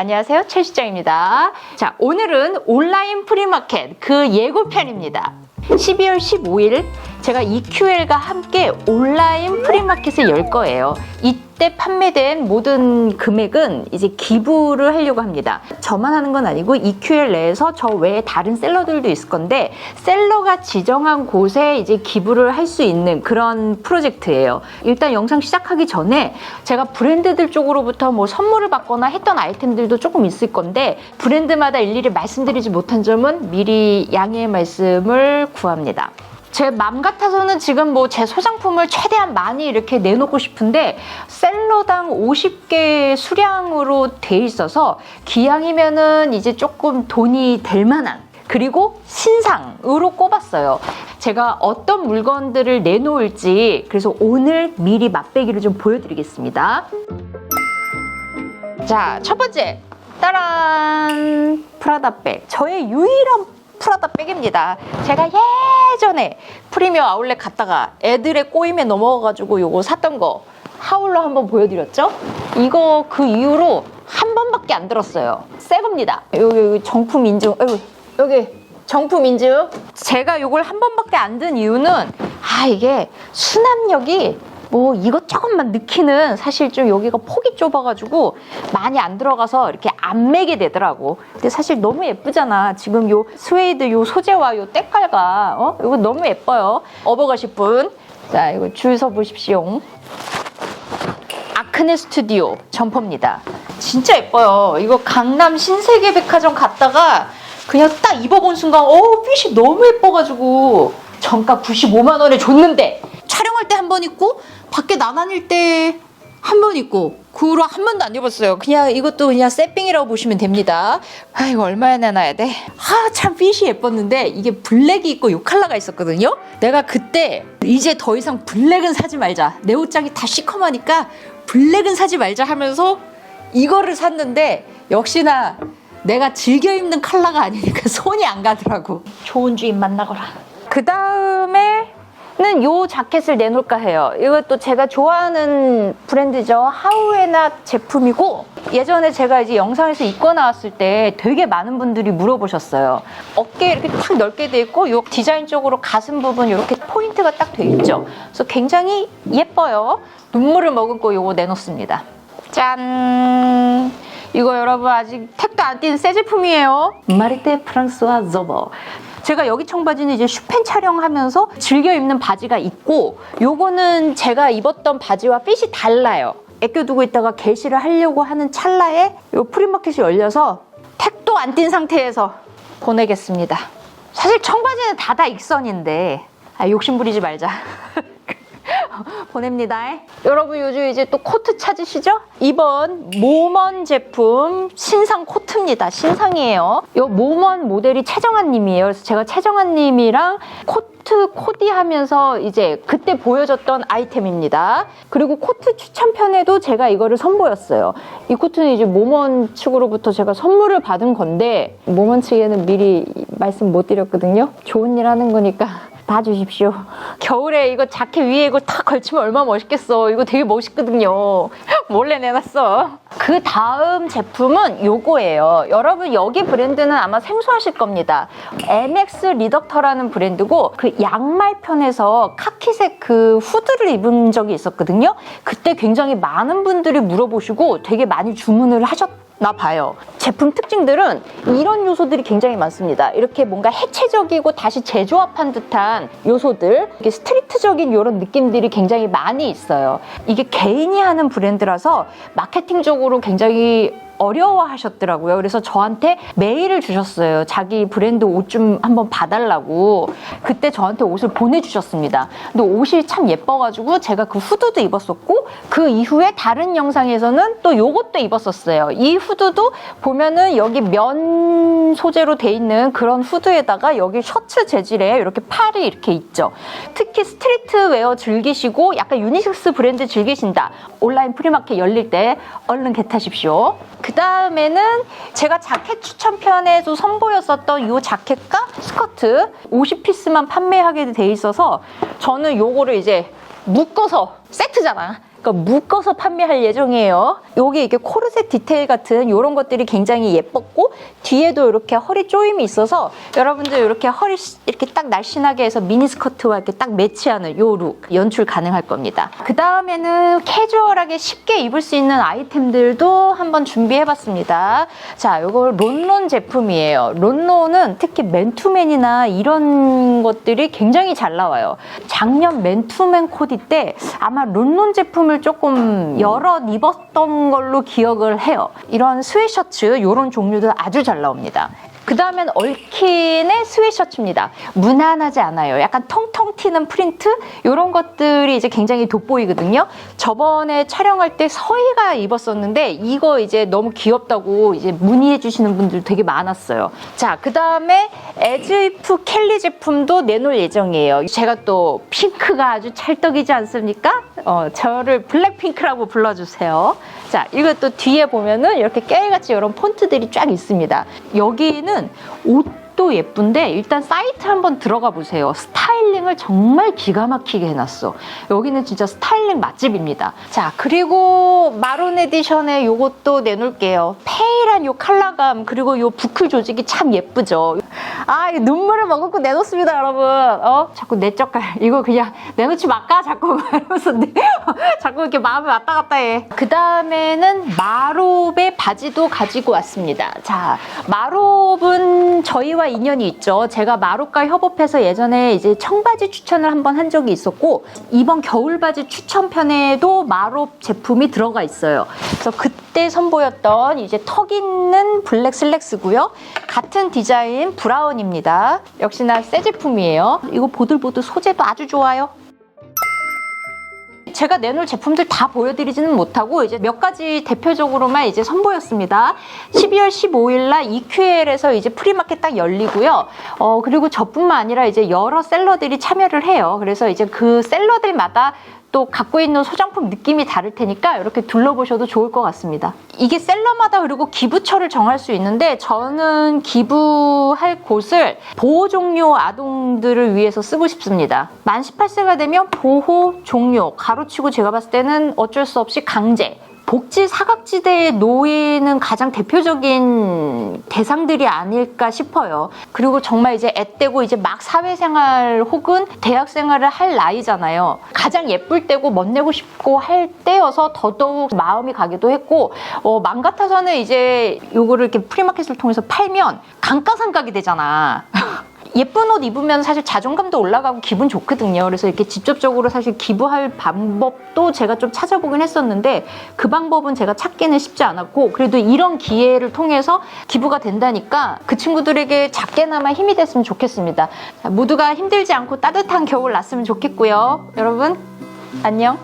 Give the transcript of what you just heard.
안녕하세요. 최 실장입니다. 자, 오늘은 온라인 프리마켓 그 예고편입니다. 12월 15일 제가 EQL과 함께 온라인 프리마켓을 열 거예요. 이때 판매된 모든 금액은 이제 기부를 하려고 합니다. 저만 하는 건 아니고 EQL 내에서 저 외에 다른 셀러들도 있을 건데 셀러가 지정한 곳에 이제 기부를 할 수 있는 그런 프로젝트예요. 일단 영상 시작하기 전에 제가 브랜드들 쪽으로부터 뭐 선물을 받거나 했던 아이템들도 조금 있을 건데 브랜드마다 일일이 말씀드리지 못한 점은 미리 양해의 말씀을 구합니다. 제 맘 같아서는 지금 뭐 제 소장품을 최대한 많이 이렇게 내놓고 싶은데 셀러당 50개 수량으로 돼 있어서 기왕이면은 이제 조금 돈이 될 만한 그리고 신상으로 꼽았어요. 제가 어떤 물건들을 내놓을지 그래서 오늘 미리 맛배기를 좀 보여드리겠습니다. 자, 첫 번째. 따란! 프라다 백. 저의 유일한 프라다 백입니다. 제가 예전에 프리미어 아울렛 갔다가 애들의 꼬임에 넘어가가지고 요거 샀던 거 하울로 한번 보여드렸죠? 이거 그 이후로 한 번밖에 안 들었어요. 새 겁니다. 여기, 여기 정품 인증. 여기, 여기 정품 인증. 제가 요걸 한 번밖에 안 든 이유는 아 이게 수납력이 뭐 이것 조금만 넣기는 사실 좀 여기가 폭이 좁아가지고 많이 안 들어가서 이렇게 안 매게 되더라고. 근데 사실 너무 예쁘잖아. 지금 요 스웨이드 요 소재와 요 때깔과 어 이거 너무 예뻐요. 업어가실 분. 자 이거 줄 서 보십시오. 아크네 스튜디오 점퍼입니다. 진짜 예뻐요. 이거 강남 신세계 백화점 갔다가 그냥 딱 입어본 순간 어 핏이 너무 예뻐가지고 정가 95만 원에 줬는데 촬영할 때 한 번 입고 밖에 나다닐 때 한 번 입고 그 후로 한 번도 안 입었어요. 그냥 이것도 그냥 세핑이라고 보시면 됩니다. 아 이거 얼마에 내놔야 돼? 아참 핏이 예뻤는데 이게 블랙이 있고 요 컬러가 있었거든요. 내가 그때 이제 더 이상 블랙은 사지 말자. 내 옷장이 다 시커머니까 블랙은 사지 말자 하면서 이거를 샀는데 역시나 내가 즐겨 입는 컬러가 아니니까 손이 안 가더라고. 좋은 주인 만나거라. 그 다음에 는요 자켓을 내놓을까 해요. 이것도 제가 좋아하는 브랜드죠. 하우에나 제품이고 예전에 제가 이제 영상에서 입고 나왔을 때 되게 많은 분들이 물어보셨어요. 어깨 이렇게 탁 넓게 돼 있고 요 디자인 쪽으로 가슴 부분 이렇게 포인트가 딱 돼 있죠. 그래서 굉장히 예뻐요. 눈물을 머금고 요거 내놓습니다. 짠! 이거 여러분 아직 택도 안띈새 제품이에요. 마리테 프랑스와 zo버. 제가 여기 청바지는 이제 슈펜 촬영하면서 즐겨 입는 바지가 있고 요거는 제가 입었던 바지와 핏이 달라요. 애껴 두고 있다가 게시를 하려고 하는 찰나에 요 프리마켓이 열려서 택도 안띈 상태에서 보내겠습니다. 사실 청바지는 다다 익선인데 아, 욕심 부리지 말자. 보냅니다. 여러분 요즘 이제 또 코트 찾으시죠? 이번 모먼 제품 신상 코트입니다. 신상이에요. 이 모먼 모델이 최정한 님이에요. 그래서 제가 최정한 님이랑 코트 코디하면서 이제 그때 보여줬던 아이템입니다. 그리고 코트 추천편에도 제가 이거를 선보였어요. 이 코트는 이제 모먼 측으로부터 제가 선물을 받은 건데 모먼 측에는 미리 말씀 못 드렸거든요. 좋은 일 하는 거니까 봐주십시오. 겨울에 이거 자켓 위에 이거 탁 걸치면 얼마나 멋있겠어. 이거 되게 멋있거든요. 몰래 내놨어. 그 다음 제품은 요거예요. 여러분 여기 브랜드는 아마 생소하실 겁니다. MX 리덕터라는 브랜드고 그 양말 편에서 카키색 그 후드를 입은 적이 있었거든요. 그때 굉장히 많은 분들이 물어보시고 되게 많이 주문을 하셨 나 봐요. 제품 특징들은 이런 요소들이 굉장히 많습니다. 이렇게 뭔가 해체적이고 다시 재조합한 듯한 요소들, 이게 스트리트적인 이런 느낌들이 굉장히 많이 있어요. 이게 개인이 하는 브랜드라서 마케팅적으로 굉장히 어려워 하셨더라고요. 그래서 저한테 메일을 주셨어요. 자기 브랜드 옷 좀 한번 봐달라고. 그때 저한테 옷을 보내주셨습니다. 근데 옷이 참 예뻐가지고 제가 그 후드도 입었었고 그 이후에 다른 영상에서는 또 요것도 입었었어요. 이 후드도 보면은 여기 면 소재로 돼 있는 그런 후드에다가 여기 셔츠 재질에 이렇게 팔이 이렇게 있죠. 특히 스트리트웨어 즐기시고 약간 유니섹스 브랜드 즐기신다. 온라인 프리마켓 열릴 때 얼른 개타십시오. 그 다음에는 제가 자켓 추천편에도 선보였었던 이 자켓과 스커트 50피스만 판매하게 돼 있어서 저는 요거를 이제 묶어서 세트잖아. 그러니까 묶어서 판매할 예정이에요. 여기 이게 코르셋 디테일 같은 이런 것들이 굉장히 예뻤고 뒤에도 이렇게 허리 조임이 있어서 여러분들 이렇게 허리 시- 이렇게 딱 날씬하게 해서 미니스커트와 이렇게 딱 매치하는 요 룩 연출 가능할 겁니다. 그 다음에는 캐주얼하게 쉽게 입을 수 있는 아이템들도 한번 준비해봤습니다. 자, 요거 론론 제품이에요. 론론은 특히 맨투맨이나 이런 것들이 굉장히 잘 나와요. 작년 맨투맨 코디 때 아마 론론 제품 을 조금 여러 입었던 걸로 기억을 해요. 이런 스웨셔츠 이런 종류도 아주 잘 나옵니다. 그 다음엔 얼킨의 스웨셔츠입니다. 무난하지 않아요. 약간 통통 튀는 프린트 이런 것들이 이제 굉장히 돋보이거든요. 저번에 촬영할 때 서희가 입었었는데 이거 이제 너무 귀엽다고 이제 문의해 주시는 분들 되게 많았어요. 자, 그 다음에 에즈이프 켈리 제품도 내놓을 예정이에요. 제가 또 핑크가 아주 찰떡이지 않습니까? 어, 저를 블랙핑크라고 불러주세요. 자, 이것도 뒤에 보면은 이렇게 깨알같이 이런 폰트들이 쫙 있습니다. 여기는 옷도 예쁜데 일단 사이트 한번 들어가 보세요. 스타일링을 정말 기가 막히게 해놨어. 여기는 진짜 스타일링 맛집입니다. 자, 그리고 마론 에디션의 요것도 내놓을게요. 페일한 요 컬러감 그리고 요 부클 조직이 참 예쁘죠. 아, 눈물을 머금고 내놓습니다, 여러분. 어? 자꾸 내 젓갈. 이거 그냥 내놓지 말까? 자꾸 이러면서 내- 자꾸 이렇게 마음이 왔다 갔다 해. 그 다음에는 마롭의 바지도 가지고 왔습니다. 자, 마롭은 저희와 인연이 있죠. 제가 마롭과 협업해서 예전에 이제 청바지 추천을 한번 한 적이 있었고, 이번 겨울바지 추천편에도 마롭 제품이 들어가 있어요. 그래서 그때 선보였던 이제 턱 있는 블랙 슬랙스고요. 같은 디자인 브라운입니다. 역시나 새 제품이에요. 이거 보들보들 소재도 아주 좋아요. 제가 내놓을 제품들 다 보여드리지는 못하고 이제 몇 가지 대표적으로만 이제 선보였습니다. 12월 15일 날 EQL에서 이제 프리마켓 딱 열리고요. 어 그리고 저뿐만 아니라 이제 여러 셀러들이 참여를 해요. 그래서 이제 그 셀러들마다 또 갖고 있는 소장품 느낌이 다를 테니까 이렇게 둘러보셔도 좋을 것 같습니다. 이게 셀러마다 그리고 기부처를 정할 수 있는데 저는 기부할 곳을 보호 종료 아동들을 위해서 쓰고 싶습니다. 만 18세가 되면 보호 종료 가로치고 제가 봤을 때는 어쩔 수 없이 강제 복지 사각지대에 놓이는 가장 대표적인 대상들이 아닐까 싶어요. 그리고 정말 이제 앳되고 이제 막 사회생활 혹은 대학생활을 할 나이잖아요. 가장 예쁠 때고 멋내고 싶고 할 때여서 더더욱 마음이 가기도 했고 어, 맘 같아서는 이제 요거를 이렇게 프리마켓을 통해서 팔면 감가상각이 되잖아. 예쁜 옷 입으면 사실 자존감도 올라가고 기분 좋거든요. 그래서 이렇게 직접적으로 사실 기부할 방법도 제가 좀 찾아보긴 했었는데 그 방법은 제가 찾기는 쉽지 않았고 그래도 이런 기회를 통해서 기부가 된다니까 그 친구들에게 작게나마 힘이 됐으면 좋겠습니다. 자, 모두가 힘들지 않고 따뜻한 겨울 났으면 좋겠고요. 여러분 안녕.